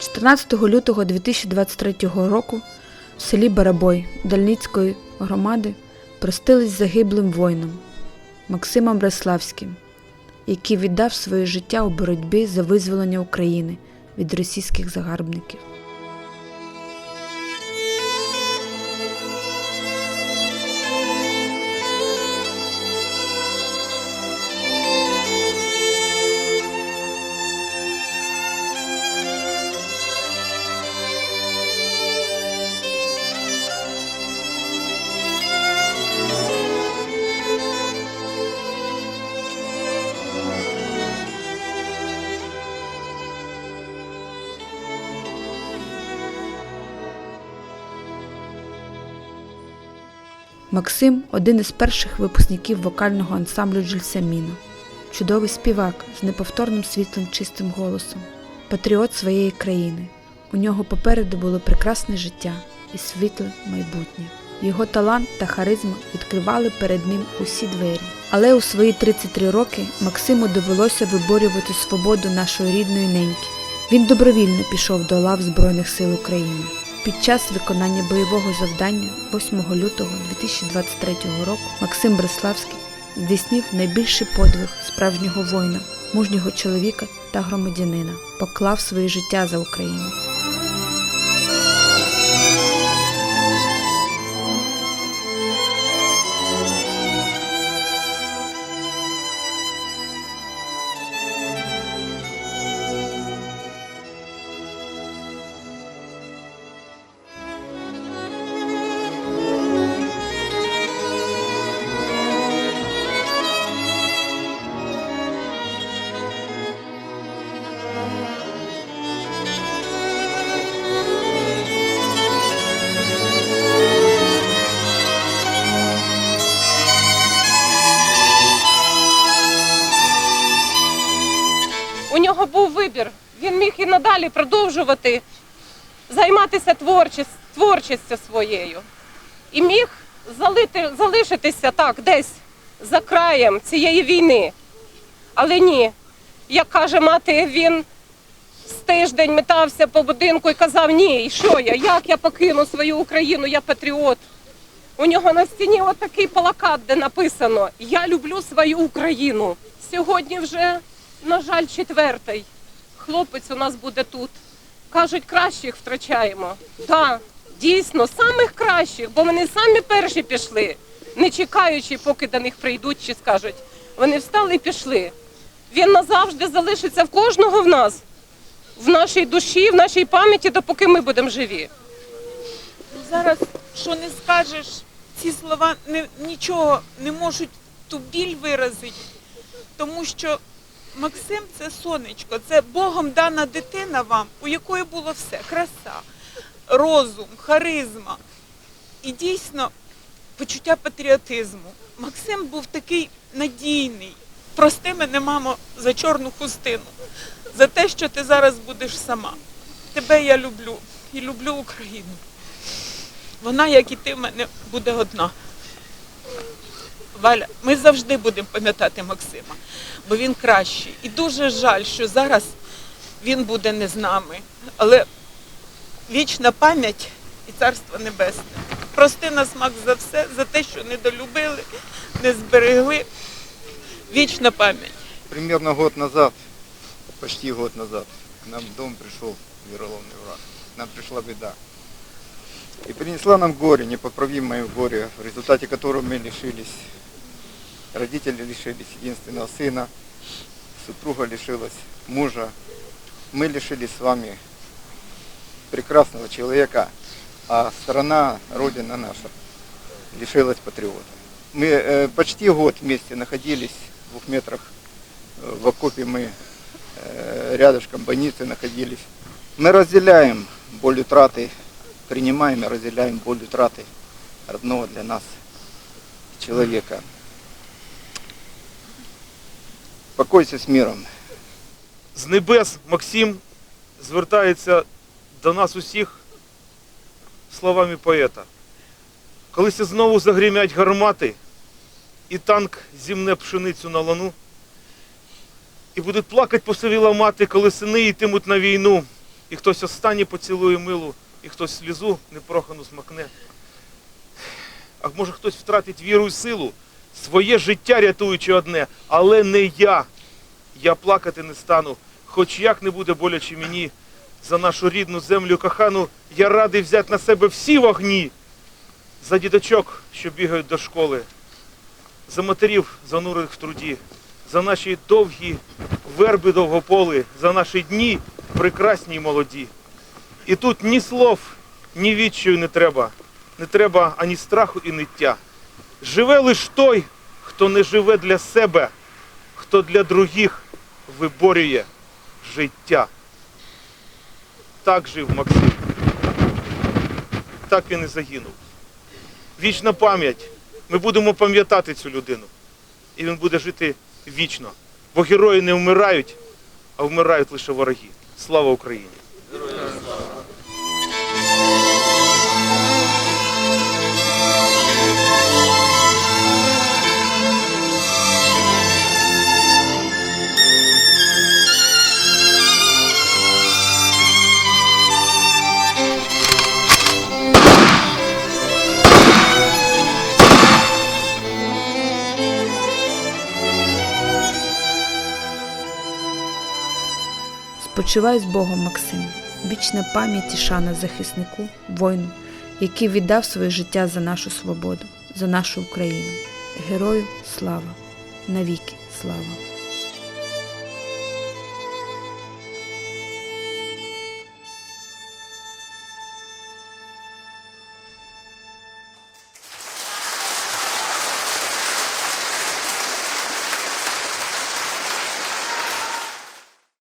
14 лютого 2023 року в селі Барабой Дальницької громади простились загиблим воїном Максимом Бреславським, який віддав своє життя у боротьбі за визволення України від російських загарбників. Максим один із перших випускників вокального ансамблю Джельсаміно. Чудовий співак з неповторним світлим чистим голосом, патріот своєї країни. У нього попереду було прекрасне життя і світле майбутнє. Його талант та харизма відкривали перед ним усі двері. Але у свої 33 роки Максиму довелося виборювати свободу нашої рідної неньки. Він добровільно пішов до лав Збройних сил України. Під час виконання бойового завдання 8 лютого 2023 року Максим Бреславський здійснив найбільший подвиг справжнього воїна, мужнього чоловіка та громадянина, поклав своє життя за Україну. Нього був вибір. Він міг і надалі продовжувати займатися творчіс- творчістю своєю. І міг залити, залишитися так, десь за краєм цієї війни. Але ні, як каже мати, він з тиждень метався по будинку і казав: ні, і що я? Як я покину свою Україну? Я патріот. У нього на стіні отакий плакат, де написано Я люблю свою Україну. Сьогодні вже, на жаль, четвертий. Хлопець у нас буде тут. Кажуть, кращих втрачаємо. Так, дійсно, самих кращих, бо вони самі перші пішли, не чекаючи, поки до них прийдуть чи скажуть. Вони встали і пішли. Він назавжди залишиться в кожного в нас, в нашій душі, в нашій пам'яті, допоки ми будемо живі. Ну, зараз, що не скажеш, ці слова не, нічого не можуть ту біль виразити, тому що Максим це сонечко, це Богом дана дитина вам, у якої було все краса, розум, харизма і дійсно почуття патріотизму. Максим був такий надійний. Прости мене, мамо, за чорну хустину, за те, що ти зараз будеш сама. Тебе я люблю і люблю Україну. Вона, як і ти, в мене буде одна. Валя, ми завжди будемо пам'ятати Максима, бо він кращий. І дуже жаль, що зараз він буде не з нами. Але вічна пам'ять і царство небесне. Прости нас, Макс, за все, за те, що не долюбили, не зберегли. Вічна пам'ять. Примерно год назад, почти год назад, к нам в дом пришел вероломный враг. Нам пришла беда. И принесла нам горе, непоправимое горе, в результате которого мы лишились, родители лишились единственного сына, супруга лишилась мужа. Мы лишились с вами прекрасного человека, а страна, родина наша, лишилась патриота. Мы э, почти год вместе находились в двух метрах э, в окопе мы э, рядышком больницы находились. Мы разделяем боль утраты, принимаем и разделяем боль утраты родного для нас человека. Покойся с миром. з небес Максим звертається до нас усіх словами поета. Колись знову загримять гармати, і танк зімне пшеницю на лану, і будуть плакати посивіла мати, коли сини йтимуть на війну. і хтось останнє поцілує милу, і хтось слізу непрохану смакне. А може хтось втратить віру і силу, своє життя рятуючи одне, але не я. Я плакати не стану, хоч як не буде боляче мені. За нашу рідну землю кохану я радий взяти на себе всі вогні. За діточок, що бігають до школи, за матерів, занурених в труді, за наші довгі верби довгополи, за наші дні прекрасні й молоді. І тут ні слов, ні відчаю не треба, не треба ані страху і ниття. Живе лиш той, хто не живе для себе, хто для других виборює життя. Так жив Максим. Так він і загинув. Вічна пам'ять. Ми будемо пам'ятати цю людину. І він буде жити вічно. Бо герої не вмирають, а вмирають лише вороги. Слава Україні! Спочивай з Богом, Максим, вічна пам'ять і шана захиснику, воїну, який віддав своє життя за нашу свободу, за нашу Україну. Герою слава, навіки слава!